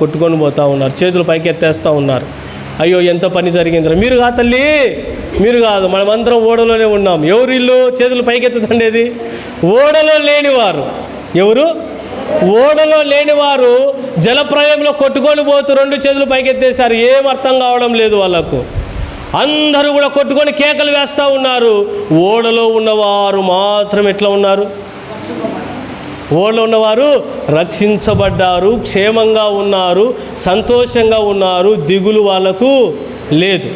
కొట్టుకొని పోతూ ఉన్నారు చేతులు పైకి ఎత్తేస్తూ ఉన్నారు. అయ్యో ఎంత పని జరిగిందిరా. మీరు కాదు తల్లి? మీరు కాదు మనమందరం ఓడలోనే ఉన్నాం. ఎవరు ఇల్లు? చేతులు పైకెత్తుతుండేది ఓడలో లేనివారు. ఎవరు? ఓడలో లేనివారు జలప్రయంలో కొట్టుకొని పోతూ రెండు చేతులు పైకెత్తేసారు ఏం అర్థం కావడం లేదు వాళ్ళకు. అందరూ కూడా కొట్టుకొని కేకలు వేస్తూ ఉన్నారు. ఓడలో ఉన్నవారు మాత్రం ఎట్లా ఉన్నారు? ఓళ్ళు ఉన్నవారు రక్షించబడ్డారు క్షేమంగా ఉన్నారు సంతోషంగా ఉన్నారు. దిగులు వాళ్ళకు లేదు.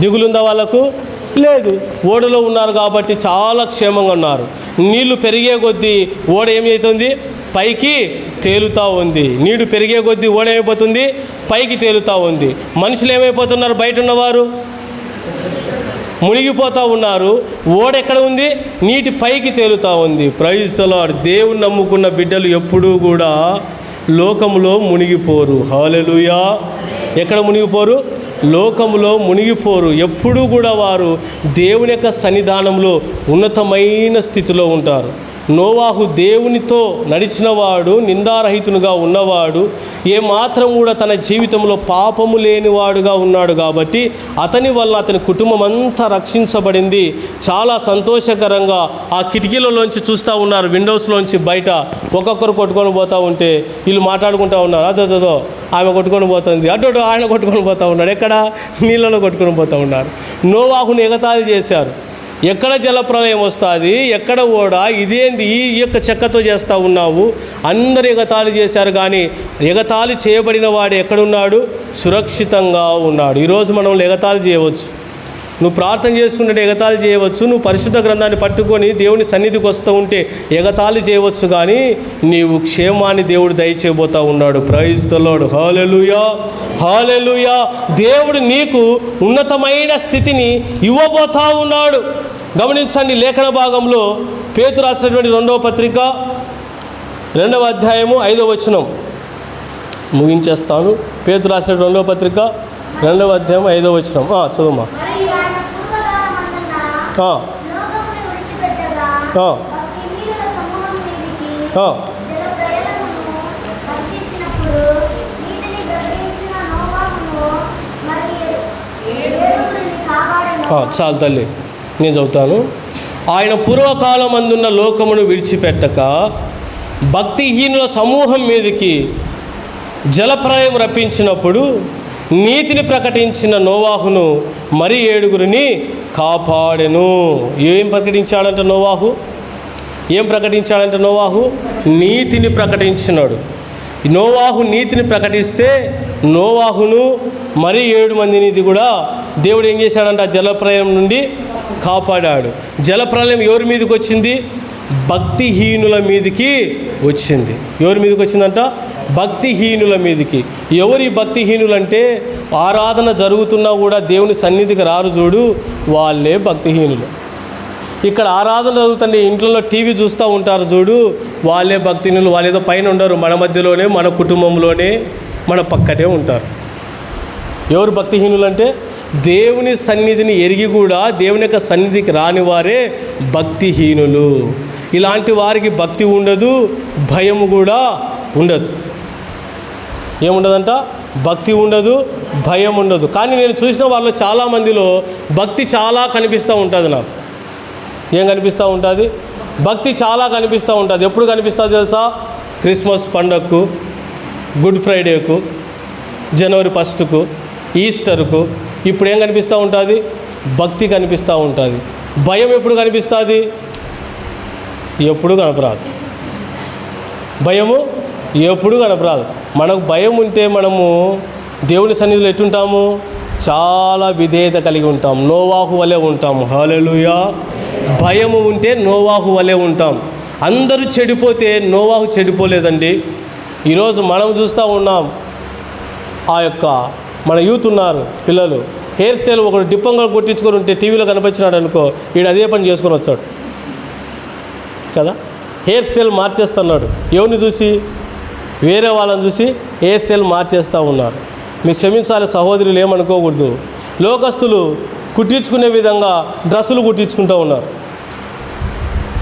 దిగులుందా వాళ్ళకు? లేదు. ఓడలో ఉన్నారు కాబట్టి చాలా క్షేమంగా ఉన్నారు. నీళ్ళు పెరిగే కొద్దీ ఓడ ఏమవుతుంది పైకి తేలుతూ ఉంది. నీడు పెరిగే కొద్దీ ఓడ ఏమైపోతుంది? పైకి తేలుతూ ఉంది. మనుషులు ఏమైపోతున్నారు బయట ఉన్నవారు? మునిగిపోతూ ఉన్నారు. ఓడెక్కడ ఉంది? నీటి పైకి తేలుతూ ఉంది. ప్రైజ్తలో దేవుని నమ్ముకున్న బిడ్డలు ఎప్పుడూ కూడా లోకంలో మునిగిపోరు. హాలెలుయా ఎక్కడ మునిగిపోరు? లోకములో మునిగిపోరు. ఎప్పుడూ కూడా వారు దేవుని యొక్క సన్నిధానంలో ఉన్నతమైన స్థితిలో ఉంటారు. నోవాహు దేవునితో నడిచినవాడు నిందారహితునిగా ఉన్నవాడు ఏమాత్రం కూడా తన జీవితంలో పాపము లేనివాడుగా ఉన్నాడు కాబట్టి అతని వల్ల అతని కుటుంబం అంతా రక్షించబడింది. చాలా సంతోషకరంగా ఆ కిటికీలలోంచి చూస్తూ ఉన్నారు విండోస్లోంచి బయట. ఒక్కొక్కరు కొట్టుకొని పోతూ ఉంటే వీళ్ళు మాట్లాడుకుంటూ ఉన్నారు. అదోదో ఆమె కొట్టుకొని పోతుంది. అటు ఆయన కొట్టుకొని పోతూ ఉన్నాడు. ఎక్కడ? నీళ్ళలో కొట్టుకొని పోతూ ఉన్నారు. నోవాహుని ఎగతాళి చేశారు. ఎక్కడ జలప్రలయం వస్తుంది ఎక్కడ ఓడ ఇదేంది ఈ యొక్క చెక్కతో చేస్తూ ఉన్నావు? అందరు ఎగతాళి చేశారు కానీ ఎగతాళి చేయబడిన వాడు ఎక్కడున్నాడు? సురక్షితంగా ఉన్నాడు. ఈరోజు మనం ఎగతాళి చేయవచ్చు. నువ్వు ప్రార్థన చేసుకుంటే ఎగతాళి చేయవచ్చు. నువ్వు పరిశుద్ధ గ్రంథాన్ని పట్టుకొని దేవుని సన్నిధికి వస్తూ ఉంటే ఎగతాళి చేయవచ్చు కానీ నీవు క్షేమాన్ని దేవుడు దయచేయబోతా ఉన్నాడు. ప్రైస్తలోడు హాలెలుయా హాలెలుయా దేవుడు నీకు ఉన్నతమైన స్థితిని ఇవ్వబోతా ఉన్నాడు. గమనించండి లేఖన భాగంలో పేతు రాసినటువంటి రెండవ పత్రిక రెండవ అధ్యాయము ఐదవ వచనం. ముగించేస్తాను. పేతు రాసిన రెండవ పత్రిక రెండవ అధ్యాయం ఐదవ వచనం. చదువుమా? చాలు తల్లి. నేను చదువుతాను. ఆయన పూర్వకాలం అందున్న లోకమును విడిచిపెట్టక భక్తిహీనుల సమూహం మీదకి జలప్రయం రప్పించినప్పుడు నీతిని ప్రకటించిన నోవాహును మరి ఏడుగురిని కాపాడెను. ఏం ప్రకటించాడంట నోవాహు? ఏం ప్రకటించాడంట నోవాహు? నీతిని ప్రకటించినాడు. నోవాహు నీతిని ప్రకటిస్తే నోవాహును మరి ఏడు మందినిది కూడా దేవుడు ఏం చేశాడంటే? ఆ నుండి కాపాడాడు. జలప్రలయం ఎవరి మీదకి వచ్చింది? భక్తిహీనుల మీదకి వచ్చింది. ఎవరి మీదకి వచ్చిందంట? భక్తిహీనుల మీదకి. ఎవరి భక్తిహీనులు అంటే ఆరాధన జరుగుతున్నా కూడా దేవుని సన్నిధికి రారు చూడు వాళ్ళే భక్తిహీనులు. ఇక్కడ ఆరాధన జరుగుతుంటే ఇంట్లో టీవీ చూస్తూ ఉంటారు చూడు వాళ్ళే భక్తిహీనులు వాళ్ళు ఏదో పైన ఉండరు. మన మధ్యలోనే మన కుటుంబంలోనే మన పక్కనే ఉంటారు. ఎవరు భక్తిహీనులు అంటే దేవుని సన్నిధిని ఎరిగి కూడా దేవుని యొక్క సన్నిధికి రాని వారే భక్తిహీనులు. ఇలాంటి వారికి భక్తి ఉండదు భయము కూడా ఉండదు. ఏముండదంట? భక్తి ఉండదు భయం ఉండదు. కానీ నేను చూసిన వాళ్ళు చాలామందిలో భక్తి చాలా కనిపిస్తూ ఉంటుంది నాకు. ఏం కనిపిస్తూ ఉంటుంది? భక్తి చాలా కనిపిస్తూ ఉంటుంది. ఎప్పుడు కనిపిస్తుంది తెలుసా? క్రిస్మస్ పండగకు గుడ్ ఫ్రైడేకు జనవరి ఫస్ట్కు ఈస్టర్కు ఇప్పుడు ఏం కనిపిస్తూ ఉంటుంది? భక్తి కనిపిస్తూ ఉంటుంది. భయం ఎప్పుడు కనిపిస్తుంది? ఎప్పుడు కనపరాదు. భయము ఎప్పుడు కనపరాదు. మనకు భయం ఉంటే మనము దేవుని సన్నిధిలో ఎట్టుంటాము? చాలా విధేయత కలిగి ఉంటాం. నోవాహు వలె ఉంటాం. హాలెలుయా భయము ఉంటే నోవాహు వలె ఉంటాం. అందరూ చెడిపోతే నోవాహు చెడిపోలేదండి. ఈరోజు మనం చూస్తూ ఉన్నాం ఆ యొక్క మన యూత్ ఉన్నారు పిల్లలు. హెయిర్ స్టైల్ ఒకడు డిప్పంగా కొట్టించుకొని ఉంటే టీవీలో కనిపించినాడు అనుకో వీడు అదే పని చేసుకొని వచ్చాడు. కదా? హెయిర్ స్టైల్ మార్చేస్తున్నాడు. ఎవరిని చూసి? వేరే వాళ్ళని చూసి హెయిర్ స్టైల్ మార్చేస్తూ ఉన్నారు. మీకు క్షమించాలి సహోదరులు ఏమనుకోకూడదు. లోకస్తులు కుట్టించుకునే విధంగా డ్రెస్సులు కుట్టించుకుంటూ ఉన్నారు.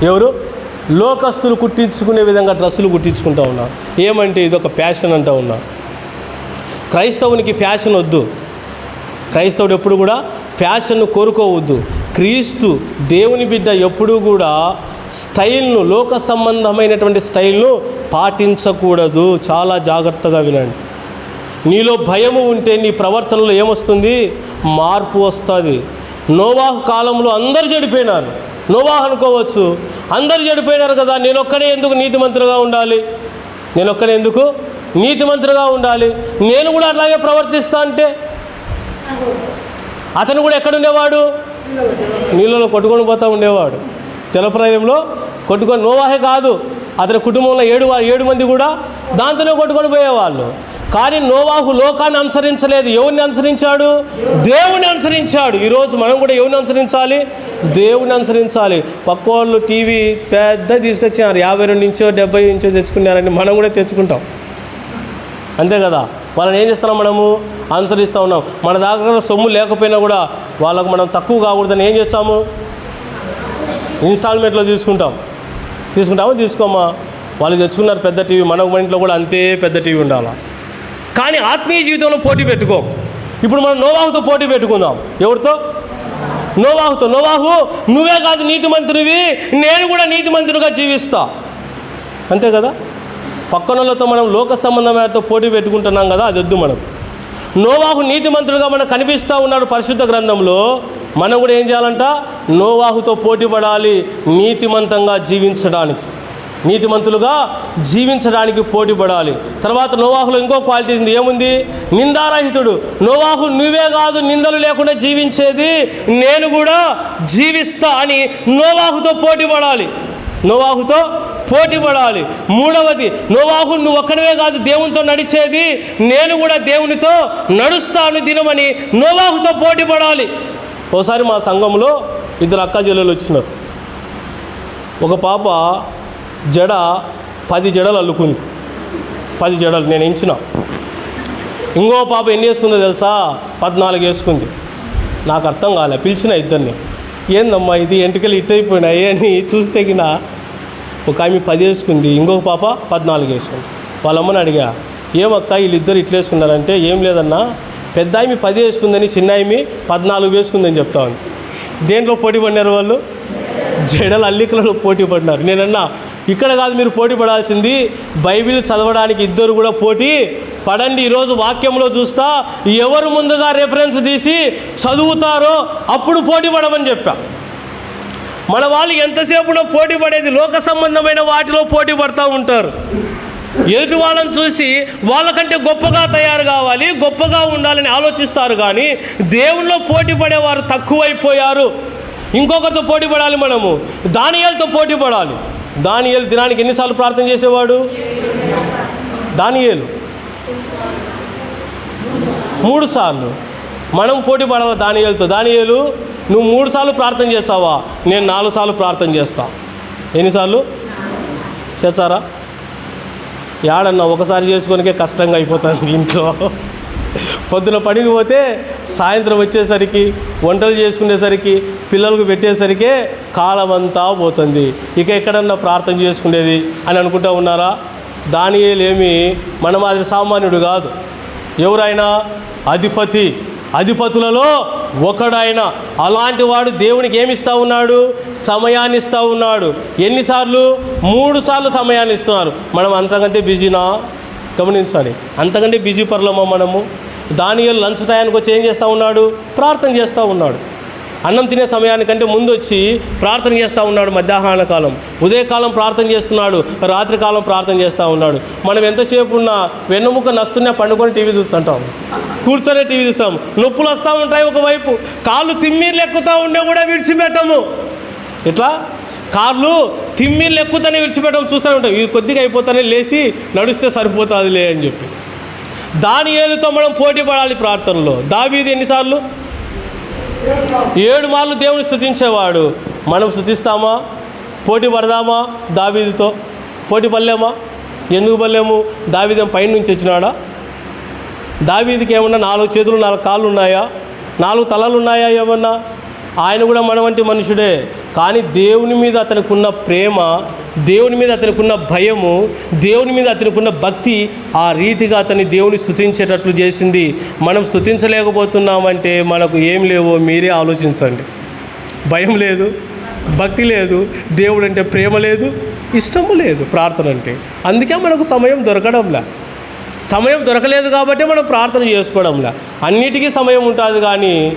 ఎవరు? లోకస్తులు కుట్టించుకునే విధంగా డ్రెస్సులు కుట్టించుకుంటూ ఉన్నారు. ఏమంటే ఇది ఒక ప్యాషన్ అంటూ ఉన్నారు క్రైస్తవునికి ఫ్యాషన్ వద్దు. క్రైస్తవుడు ఎప్పుడు కూడా ఫ్యాషన్ను కోరుకోవద్దు. క్రీస్తు దేవుని బిడ్డ ఎప్పుడూ కూడా స్టైల్ను లోక సంబంధమైనటువంటి స్టైల్ను పాటించకూడదు. చాలా జాగ్రత్తగా వినండి. నీలో భయము ఉంటే నీ ప్రవర్తనలో ఏమొస్తుంది? మార్పు వస్తుంది. నోవాహ కాలంలో అందరు చెడిపోయినారు. నోవాహ్ అనుకోవచ్చు. అందరు చెడిపోయినారు కదా. నేనొక్కడే ఎందుకు నీతిమంతులుగా ఉండాలి? నేనొక్కడే ఎందుకు నీతిమంతులుగా ఉండాలి. నేను కూడా అట్లాగే ప్రవర్తిస్తా అంటే అతను కూడా ఎక్కడుండేవాడు? నీళ్ళలో కొట్టుకొని పోతూ ఉండేవాడు. జలప్రాయంలో కొట్టుకొని నోవాహే కాదు అతని కుటుంబంలో ఏడు ఏడు మంది కూడా దాంతోనే కొట్టుకొని పోయేవాళ్ళు. కానీ నోవాహు లోకాన్ని అనుసరించలేదు. ఎవరిని అనుసరించాడు? దేవుని అనుసరించాడు. ఈరోజు మనం కూడా ఎవరిని అనుసరించాలి? దేవుని అనుసరించాలి. పక్క వాళ్ళు టీవీ పెద్ద తీసుకొచ్చినారు. యాభై రెండు ఇంచో డెబ్బై ఇంచో తెచ్చుకున్నారని మనం కూడా తెచ్చుకుంటాం. అంతే కదా? వాళ్ళని ఏం చేస్తున్నాం మనము? అనుసరిస్తూ ఉన్నాం. మన దగ్గర సొమ్ము లేకపోయినా కూడా వాళ్ళకు మనం తక్కువ కాకూడదని ఏం చేస్తాము? ఇన్స్టాల్మెంట్లో తీసుకుంటాం. తీసుకుంటామా? తీసుకోమా? వాళ్ళు తెచ్చుకున్నారు పెద్ద టీవీ మన మన ఇంట్లో కూడా అంతే పెద్ద టీవీ ఉండాలి. కానీ ఆత్మీయ జీవితంలో పోటీ పెట్టుకో. ఇప్పుడు మనం నోవాహుతో పోటీ పెట్టుకుందాం. ఎవరితో? నోవాహుతో. నోవాహు నువ్వే కాదు నీతిమంతుడివి నేను కూడా నీతిమంతుడిగా జీవిస్తా. అంతే కదా? పక్కనోళ్ళతో మనం లోక సంబంధమైనతో పోటీ పెట్టుకుంటున్నాం కదా అది వద్దు మనం నోవాహు నీతిమంతుడుగా మనకు కనిపిస్తూ ఉన్నాడు పరిశుద్ధ గ్రంథంలో. మనం కూడా ఏం చేయాలంట? నోవాహుతో పోటీ పడాలి నీతిమంతంగా జీవించడానికి. నీతిమంతులుగా జీవించడానికి పోటీ పడాలి. తర్వాత నోవాహులో ఇంకో క్వాలిటీ ఉంది ఏముంది? నిందారహితుడు. నోవాహు నువ్వే కాదు నిందలు లేకుండా జీవించేది నేను కూడా జీవిస్తా అని నోవాహుతో పోటీ పడాలి. నోవాహుతో పోటీ పడాలి మూడవది నోవాహు నువ్వు ఒక్కడవే కాదు దేవునితో నడిచేది నేను కూడా దేవునితో నడుస్తాను దినమని నోవాహుతో పోటీ పడాలి ఒకసారి మా సంఘంలో ఇద్దరు అక్క చెల్లెలు వచ్చినారు. ఒక పాప జడ పది జడలు అల్లుకుంది. పది జడలు నేను ఎంచిన. ఇంకో పాప ఎన్ని వేసుకుందో తెలుసా? పద్నాలుగు వేసుకుంది. నాకు అర్థం కాలే పిలిచిన ఇద్దరిని. ఏందమ్మా ఇది? ఎంటికలు ఇట్టయిపోయినాయి అని చూస్తే గిన ఒక ఆమె పది వేసుకుంది ఇంకొక పాప పద్నాలుగు వేసుకుంది వాళ్ళ అమ్మని అడిగా ఏమక్క వీళ్ళిద్దరు ఇట్లా వేసుకున్నారంటే ఏం లేదన్నా? పెద్ద ఆమె పది వేసుకుందని చిన్న ఆమె పద్నాలుగు వేసుకుందని చెప్తా ఉంది. దేంట్లో పోటీ పడినారు వాళ్ళు? జడల అల్లికలలో పోటీ పడినారు. నేనన్నా ఇక్కడ కాదు మీరు పోటీ పడాల్సింది బైబిల్ చదవడానికి ఇద్దరు కూడా పోటీ పడండి. ఈరోజు వాక్యంలో చూస్తా ఎవరు ముందుగా రెఫరెన్స్ తీసి చదువుతారో అప్పుడు పోటీ పడమని చెప్పా. మన వాళ్ళు ఎంతసేపునో పోటీ పడేది లోక సంబంధమైన వాటిలో పోటీ పడుతూ ఉంటారు. ఎదుటి వాళ్ళని చూసి వాళ్ళకంటే గొప్పగా తయారు కావాలి గొప్పగా ఉండాలని ఆలోచిస్తారు కానీ దేవుల్లో పోటీ పడేవారు తక్కువైపోయారు. ఇంకొకరితో పోటీ పడాలి మనము. దానియాలతో పోటీ పడాలి. దానియాలు దినానికి ఎన్నిసార్లు ప్రార్థన చేసేవాడు? దానియాలు. మూడు సార్లు మనం పోటీ పడాలి దానియాలతో? దానియాలు నువ్వు మూడు సార్లు ప్రార్థన చేస్తావా? నేను నాలుగు సార్లు ప్రార్థన చేస్తా. ఎన్నిసార్లు? చేస్తారా? యాడన్నా ఒకసారి చేసుకోనికే కష్టంగా అయిపోతుంది ఇంట్లో. పొద్దున పనికి పోతే సాయంత్రం వచ్చేసరికి వంటలు చేసుకునేసరికి పిల్లలకు పెట్టేసరికే కాలం అంతా పోతుంది. ఇక ఎక్కడన్నా ప్రార్థన చేసుకునేది అని అనుకుంటా ఉన్నారా? దానియేలేమి మన మాదిరి సామాన్యుడు కాదు. ఎవరైనా అధిపతి అధిపతులలో ఒకడాయన అలాంటి వాడు దేవునికి ఏమిస్తూ ఇస్తా ఉన్నాడు? సమయాన్ని ఇస్తా ఉన్నాడు. ఎన్నిసార్లు? మూడు సార్లు సమయాన్ని ఇస్తున్నారు మనం అంతకంటే బిజీనా? గమనించాలి అంతకంటే బిజీ పర్లమా మనము? దానియలు లంచ్ టయానికి వచ్చి ఏం చేస్తూ ఉన్నాడు? ప్రార్థన చేస్తూ ఉన్నాడు. అన్నం తినే సమయానికంటే ముందు వచ్చి ప్రార్థన చేస్తూ ఉన్నాడు మధ్యాహ్న కాలం. ఉదయకాలం ప్రార్థన చేస్తున్నాడు రాత్రి కాలం ప్రార్థన చేస్తూ ఉన్నాడు. మనం ఎంతసేపు ఉన్నా వెన్నుముక నస్తున్నా పండుకొని టీవీ చూస్తుంటాం. కూర్చొని టీవీ చూస్తాం. నొప్పులు వస్తూ ఉంటాయి ఒకవైపు. కాళ్ళు తిమ్మీర్లు ఎక్కుతూ ఉండే కూడా విడిచిపెట్టము. ఇట్లా కార్లు తిమ్మిర్లు ఎక్కుతానే విడిచిపెట్టడం చూస్తూనే ఉంటాం. ఇది కొద్దిగా అయిపోతానే లేచి నడిస్తే సరిపోతుందిలే అని చెప్పి. దాని ఏలుతో మనం పోటీ పడాలి ప్రార్థనలో. దావీది ఎన్నిసార్లు? ఏడు మార్లు దేవుని స్థుతించేవాడు. మనం స్థుతిస్తామా? పోటీ పడదామా? దావీదితో పోటీ పడలేమా? ఎందుకు పడలేము? దావీదం పైన నుంచి వచ్చినాడా? దావీదికి ఏమన్నా నాలుగు చేతులు నాలుగు కాళ్ళు ఉన్నాయా? నాలుగు తలలు ఉన్నాయా ఏమన్నా? ఆయన కూడా మన వంటి మనుషుడే. కానీ దేవుని మీద అతనికి ఉన్న ప్రేమ దేవుని మీద అతనికున్న భయము దేవుని మీద అతనికున్న భక్తి ఆ రీతిగా అతని దేవుని స్థుతించేటట్లు చేసింది. మనం స్థుతించలేకపోతున్నామంటే మనకు ఏం లేవో మీరే ఆలోచించండి. భయం లేదు భక్తి లేదు దేవుడు అంటే ప్రేమ లేదు ఇష్టము లేదు ప్రార్థన అంటే. అందుకే మనకు సమయం దొరకడంలా. సమయం దొరకలేదు కాబట్టి మనం ప్రార్థన చేసుకోవడంలా. అన్నిటికీ సమయం ఉంటుంది కానీ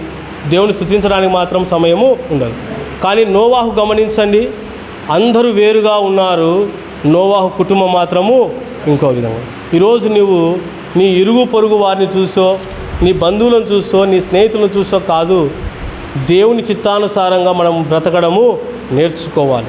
దేవుని స్థుతించడానికి మాత్రం సమయము ఉండదు. కానీ నోవాహు గమనించండి. అందరూ వేరుగా ఉన్నారు. నోవాహు కుటుంబం మాత్రము ఇంకో విధంగా ఈరోజు నువ్వు నీ ఇరుగు పొరుగు వారిని చూసో నీ బంధువులను చూసో నీ స్నేహితులను చూసో కాదు దేవుని చిత్తానుసారంగా మనం బ్రతకడము నేర్చుకోవాలి.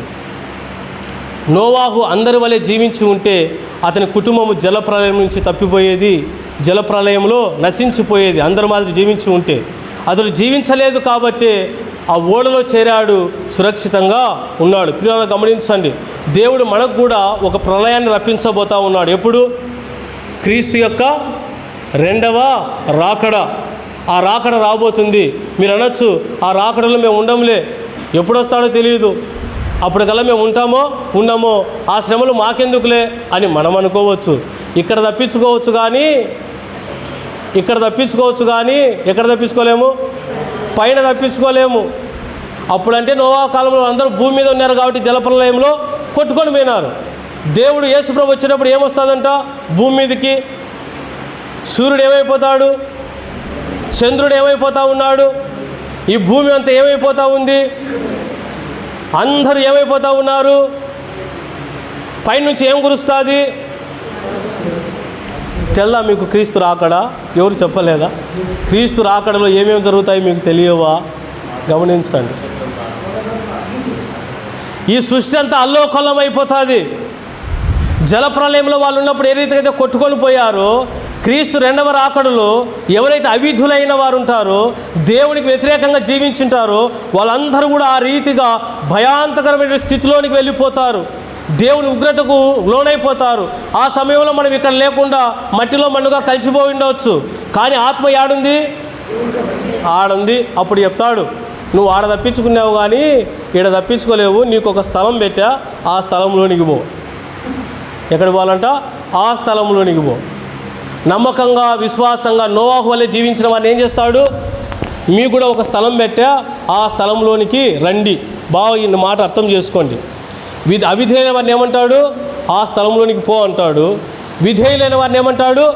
నోవాహు అందరి వలె జీవించి ఉంటే అతని కుటుంబము జలప్రలయం నుంచి తప్పిపోయేది జలప్రలయంలో నశించిపోయేది అందరి మాదిరి జీవించి ఉంటే. అతడు జీవించలేదు కాబట్టి ఆ ఓడలో చేరాడు సురక్షితంగా ఉన్నాడు. పిల్లలు గమనించండి. దేవుడు మనకు కూడా ఒక ప్రళయాన్ని రప్పించబోతా ఉన్నాడు. ఎప్పుడు? క్రీస్తు యొక్క రెండవ రాకడ. ఆ రాకడ రాబోతుంది. మీరు అనొచ్చు ఆ రాకడలో మేము ఉండంలే ఎప్పుడు వస్తాడో తెలియదు అప్పటికల్లా మేము ఉంటామో ఉన్నామో ఆ శ్రమలు మాకెందుకులే అని మనం అనుకోవచ్చు. ఇక్కడ తప్పించుకోవచ్చు కానీ ఇక్కడ తప్పించుకోవచ్చు కానీ ఎక్కడ తప్పించుకోలేము? పైన తప్పించుకోలేము. అప్పుడంటే నోవా కాలంలో అందరూ భూమి మీద ఉన్నారు కాబట్టి జలప్రలయంలో కొట్టుకొని పోయినారు. దేవుడు యేసుప్రభు వచ్చినప్పుడు ఏమొస్తుందంట? భూమి మీదకి. సూర్యుడు ఏమైపోతాడు? చంద్రుడు ఏమైపోతా ఉన్నాడు? ఈ భూమి అంతా ఏమైపోతూ ఉంది? అందరూ ఏమైపోతూ ఉన్నారు? పైనుంచి ఏం కురుస్తుంది? తెల్దా మీకు క్రీస్తు రాకడా? ఎవరు చెప్పలేదా? క్రీస్తు రాకడలో ఏమేమి జరుగుతాయి మీకు తెలియవా? గమనించండి. ఈ సృష్టి అంతా అల్లోకల్లం అయిపోతుంది. జలప్రలయంలో వాళ్ళు ఉన్నప్పుడు ఏ రీతిగా అయితే కొట్టుకొని పోయారో క్రీస్తు రెండవ రాకడలో ఎవరైతే అవిధులైన వారు ఉంటారో దేవునికి వ్యతిరేకంగా జీవించుంటారో వాళ్ళందరూ కూడా ఆ రీతిగా భయాంతకరమైన స్థితిలోనికి వెళ్ళిపోతారు. దేవుని ఉగ్రతకు లోనైపోతారు. ఆ సమయంలో మనం ఇక్కడ లేకుండా మట్టిలో మన్నుగా కలిసిపోయి ఉండవచ్చు. కానీ ఆత్మ యాడుంది? ఆడుంది. అప్పుడు చెప్తాడు నువ్వు ఆడ తప్పించుకున్నావు కానీ ఈడ తప్పించుకోలేవు. నీకు ఒక స్థలం పెట్టా. ఆ స్థలంలోనికి పో. ఎక్కడ పోవాలంట? ఆ స్థలంలోనికి పో. నమ్మకంగా విశ్వాసంగా నోవాహు వల్లే జీవించిన వాడిని ఏం చేస్తాడు? మీకు కూడా ఒక స్థలం పెట్టా. ఆ స్థలంలోనికి రండి. బాగా ఈ మాట అర్థం చేసుకోండి. విధి అవిధేయులైన వారిని ఏమంటాడు? ఆ స్థలంలోనికి పో అంటాడు. విధేయులైన వారిని ఏమంటాడు?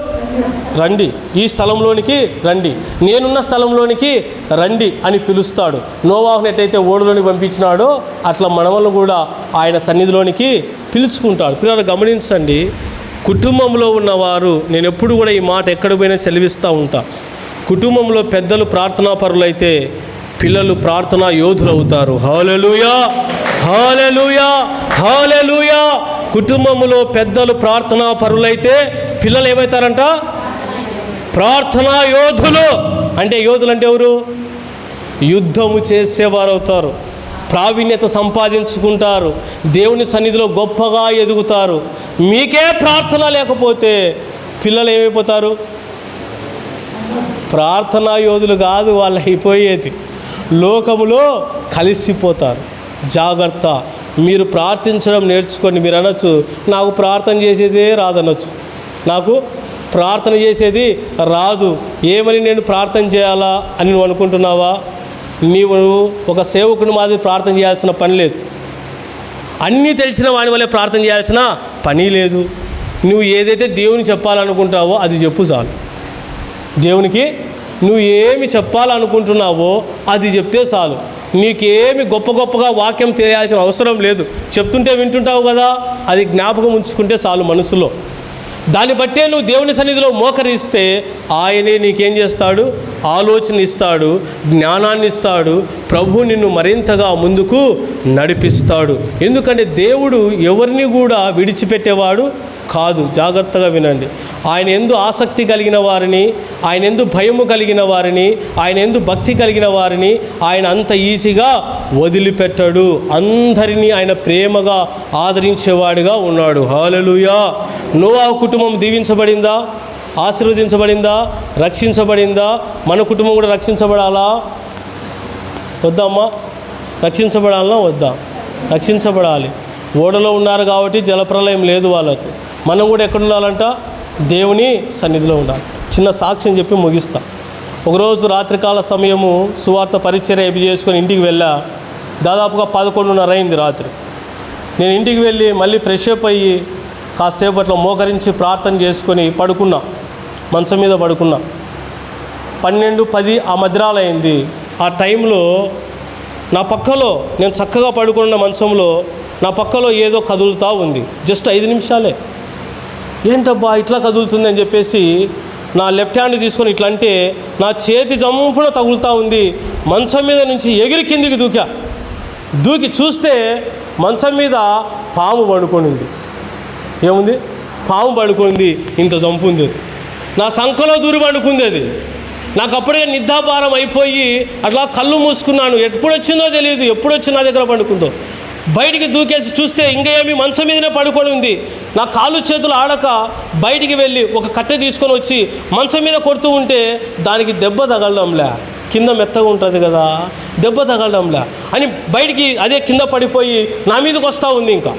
రండి. ఈ స్థలంలోనికి రండి. నేనున్న స్థలంలోనికి రండి అని పిలుస్తాడు. నోవాహుని ఎట్టయితే ఓడులోనికి పంపించినాడో అట్లా మనవలను కూడా ఆయన సన్నిధిలోనికి పిలుచుకుంటాడు. పిల్లలు గమనించండి. కుటుంబంలో ఉన్నవారు నేను ఎప్పుడు కూడా ఈ మాట ఎక్కడ పోయినా సెలవిస్తూ ఉంటా. కుటుంబంలో పెద్దలు ప్రార్థనాపరులైతే పిల్లలు ప్రార్థనా యోధులు అవుతారు. హాలెలుయా హాలెలుయా హాలెలుయా కుటుంబంలో పెద్దలు ప్రార్థనా పరులైతే పిల్లలు ఏమవుతారంట? ప్రార్థనా యోధులు! అంటే యోధులు అంటే ఎవరు? యుద్ధము చేసేవారు అవుతారు. ప్రావీణ్యత సంపాదించుకుంటారు. దేవుని సన్నిధిలో గొప్పగా ఎదుగుతారు. మీకే ప్రార్థన లేకపోతే పిల్లలు ఏమైపోతారు? ప్రార్థనా యోధులు కాదు వాళ్ళు అయిపోయేది లోకములో కలిసిపోతారు. జాగ్రత్త. మీరు ప్రార్థించడం నేర్చుకొని మీరు అనొచ్చు నాకు ప్రార్థన చేసేదే రాదనొచ్చు. నాకు ప్రార్థన చేసేది రాదు. ఏమని నేను ప్రార్థన చేయాలా అని నువ్వు అనుకుంటున్నావా? నీవు ఒక సేవకుని మాదిరి ప్రార్థన చేయాల్సిన పని లేదు. అన్నీ తెలిసిన వాడి వల్లే ప్రార్థన చేయాల్సిన పని లేదు. నువ్వు ఏదైతే దేవుని చెప్పాలనుకుంటావో అది చెప్పు చాలు. దేవునికి నువ్వు ఏమి చెప్పాలనుకుంటున్నావో అది చెప్తే చాలు. నీకేమి గొప్ప గొప్పగా వాక్యం తెలియాల్సిన అవసరం లేదు. చెప్తుంటే వింటుంటావు కదా అది జ్ఞాపకం ఉంచుకుంటే చాలు మనసులో. దాన్ని బట్టే నువ్వు దేవుని సన్నిధిలో మోకరిస్తే ఆయనే నీకేం చేస్తాడు? ఆలోచన ఇస్తాడు జ్ఞానాన్ని ఇస్తాడు ప్రభు నిన్ను మరింతగా ముందుకు నడిపిస్తాడు. ఎందుకంటే దేవుడు ఎవరిని కూడా విడిచిపెట్టేవాడు కాదు జాగ్రత్తగా వినండి. ఆయన ఎందు ఆసక్తి కలిగిన వారిని ఆయన ఎందు భయము కలిగిన వారిని ఆయన ఎందు భక్తి కలిగిన వారిని ఆయన అంత ఈజీగా వదిలిపెట్టడు. అందరినీ ఆయన ప్రేమగా ఆదరించేవాడుగా ఉన్నాడు. హాలలుయా నోవా కుటుంబం దీవించబడిందా? ఆశీర్వదించబడిందా? రక్షించబడిందా? మన కుటుంబం కూడా రక్షించబడాలా? వద్దామా రక్షించబడాలనా? వద్దా. రక్షించబడాలి. ఓడలో ఉన్నారు కాబట్టి జలప్రలయం లేదు వాళ్ళకు. మనం కూడా ఎక్కడ ఉండాలంట? దేవుని సన్నిధిలో ఉండాలి. చిన్న సాక్ష్యం చెప్పి ముగిస్తా. ఒకరోజు రాత్రికాల సమయము సువార్త పరిచర్య ఏపి చేసుకొని ఇంటికి వెళ్ళా. దాదాపుగా పదకొండున్నర అయింది రాత్రి. నేను ఇంటికి వెళ్ళి మళ్ళీ ఫ్రెష్ అప్ అయ్యి కాసేపట్లో మోకరించి ప్రార్థన చేసుకొని పడుకున్నా. మంచం మీద పడుకున్నా. పన్నెండు పది ఆ మధ్యరాలు అయింది. ఆ టైంలో నా పక్కలో నేను చక్కగా పడుకున్న మంచంలో నా పక్కలో ఏదో కదులుతూ ఉంది. జస్ట్ ఐదు నిమిషాలే. ఏంటబ్బా ఇట్లా కదులుతుంది అని చెప్పేసి నా లెఫ్ట్ హ్యాండ్ తీసుకొని ఇట్లా అంటే నా చేతి జంపున తగులుతూ ఉంది. మంచం మీద నుంచి ఎగిరి కిందికి దూకా. దూకి చూస్తే మంచం మీద పాము పడుకొనింది. ఏముంది? పాము పడుకుంది ఇంత జంపు ఉంది నా సంఖలో దూరి పడుకుంది అది. నాకు అప్పుడే నిద్రాభారం అయిపోయి అట్లా కళ్ళు మూసుకున్నాను. ఎప్పుడు వచ్చిందో తెలియదు ఎప్పుడు వచ్చి నా దగ్గర పడుకుందో? బయటికి దూకేసి చూస్తే ఇంకా ఏమి మంచం మీదనే పడుకొని ఉంది. నా కాళ్ళు చేతులు ఆడక బయటికి వెళ్ళి ఒక కట్టె తీసుకొని వచ్చి మంచం మీద కొడుతూ ఉంటే దానికి దెబ్బ తగలడంలే. కింద మెత్తగా ఉంటుంది కదా దెబ్బ తగలడంలే. అని బయటికి అదే కింద పడిపోయి నా మీదకి వస్తూ ఉంది ఇంకా.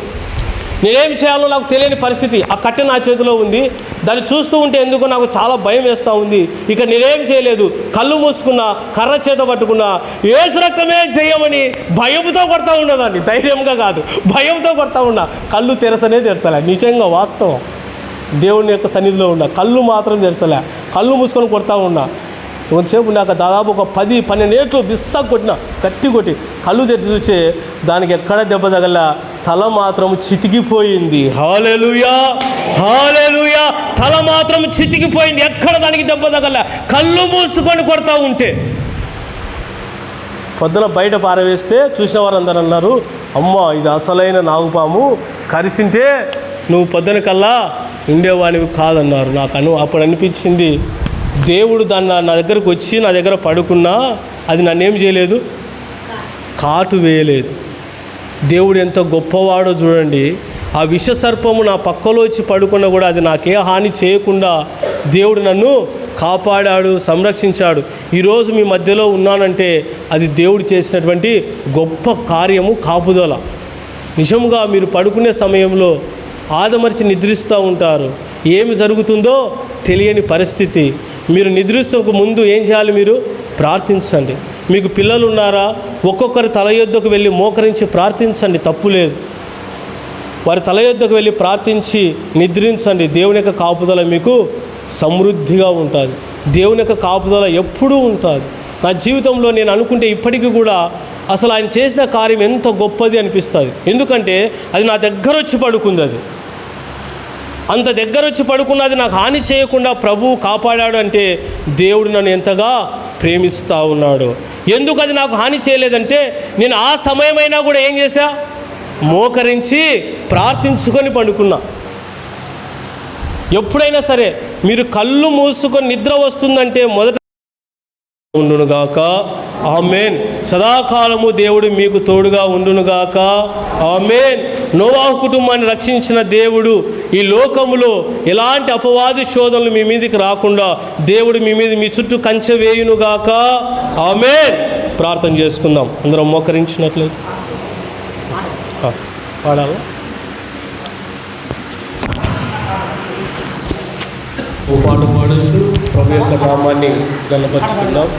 నేనేం చేయాలో నాకు తెలియని పరిస్థితి. ఆ కట్టె నా చేతిలో ఉంది. దాన్ని చూస్తూ ఉంటే ఎందుకు నాకు చాలా భయం వేస్తూ ఉంది. ఇక నేనేం చేయలేదు. కళ్ళు మూసుకున్నా కర్ర చేత పట్టుకున్నా ఏసు రక్తమే చేయమని భయంతో కొడతా ఉన్నదాన్ని. ధైర్యంగా కాదు. భయంతో కొడతా ఉన్నా. కళ్ళు తెరసనే తెరచలే నిజంగా వాస్తవం. దేవుని యొక్క సన్నిధిలో ఉన్నా కళ్ళు మాత్రం తెరచలే కళ్ళు మూసుకొని కొడతా ఉన్నా. కొంతసేపు నాకు దాదాపు ఒక పది పన్నెండు ఏట్లు బిస్సా కొట్టిన. గట్టి కొట్టి. కళ్ళు తెరిచి చూస్తే దానికి ఎక్కడ దెబ్బ తగల తల మాత్రం చితికిపోయింది. Hallelujah hallelujah. తల మాత్రం చితికిపోయింది. ఎక్కడ దానికి దెబ్బ తగల? కళ్ళు మూసుకొని కొడతా ఉంటే. పొద్దున బయట పారవేస్తే చూసిన వారందరూ అన్నారు అమ్మ ఇది అసలైన నాగుపాము. కరిసింటే నువ్వు పొద్దున కల్లా ఉండేవాడివి కాదన్నారు. నాకు అను అప్పుడు అనిపించింది దేవుడు దాన్ని నా- దగ్గరకు వచ్చి నా దగ్గర పడుకున్నా అది నన్నేం చేయలేదు? కాటు వేయలేదు. దేవుడు ఎంత గొప్పవాడో చూడండి. ఆ విషసర్పము నా పక్కలో వచ్చి పడుకున్నా కూడా అది నాకే హాని చేయకుండా దేవుడు నన్ను కాపాడాడు సంరక్షించాడు. ఈరోజు మీ మధ్యలో ఉన్నానంటే అది దేవుడు చేసినటువంటి గొప్ప కార్యము కాపుదల. నిజముగా మీరు పడుకునే సమయంలో ఆదమర్చి నిద్రిస్తూ ఉంటారు. ఏమి జరుగుతుందో తెలియని పరిస్థితి. మీరు నిద్రిస్తకు ముందు ఏం చేయాలి మీరు? ప్రార్థించండి. మీకు పిల్లలు ఉన్నారా? ఒక్కొక్కరి తల యొద్దకు వెళ్ళి మోకరించి ప్రార్థించండి తప్పు లేదు. వారి తల యొద్దకు వెళ్ళి ప్రార్థించి నిద్రించండి. దేవుని యొక్క కాపుదల మీకు సమృద్ధిగా ఉంటుంది. దేవుని యొక్క కాపుదల ఎప్పుడూ ఉంటుంది. నా జీవితంలో నేను అనుకుంటే ఇప్పటికీ కూడా అసలు ఆయన చేసిన కార్యం ఎంత గొప్పది అనిపిస్తుంది. ఎందుకంటే అది నా దగ్గర వచ్చి పడుకుంది అది. అంత దగ్గర వచ్చి పడుకున్నది నాకు హాని చేయకుండా ప్రభువు కాపాడాడు అంటే దేవుడు నన్ను ఎంతగా ప్రేమిస్తూ ఉన్నాడు. ఎందుకు అది నాకు హాని చేయలేదంటే నేను ఆ సమయమైనా కూడా ఏం చేశా? మోకరించి ప్రార్థించుకొని పడుకున్నా. ఎప్పుడైనా సరే మీరు కళ్ళు మూసుకొని నిద్ర వస్తుందంటే మొదట ఉండునుగాక ఆమెన్. సదాకాలము దేవుడు మీకు తోడుగా ఉండునుగాక ఆమెన్. నోవాహు కుటుంబాన్ని రక్షించిన దేవుడు ఈ లోకములో ఎలాంటి అపవాది శోధనలు మీ మీదకి రాకుండా దేవుడు మీ మీద మీ చుట్టూ కంచె వేయునుగాక. ఆమె ప్రార్థన చేసుకుందాం. అందరం మోకరించినట్లయితే. ఆ, పాడాలా? ఓ పాట పాడుస్తూ ప్రభు యొక్క నామాన్ని గణపరుచుకుందాం.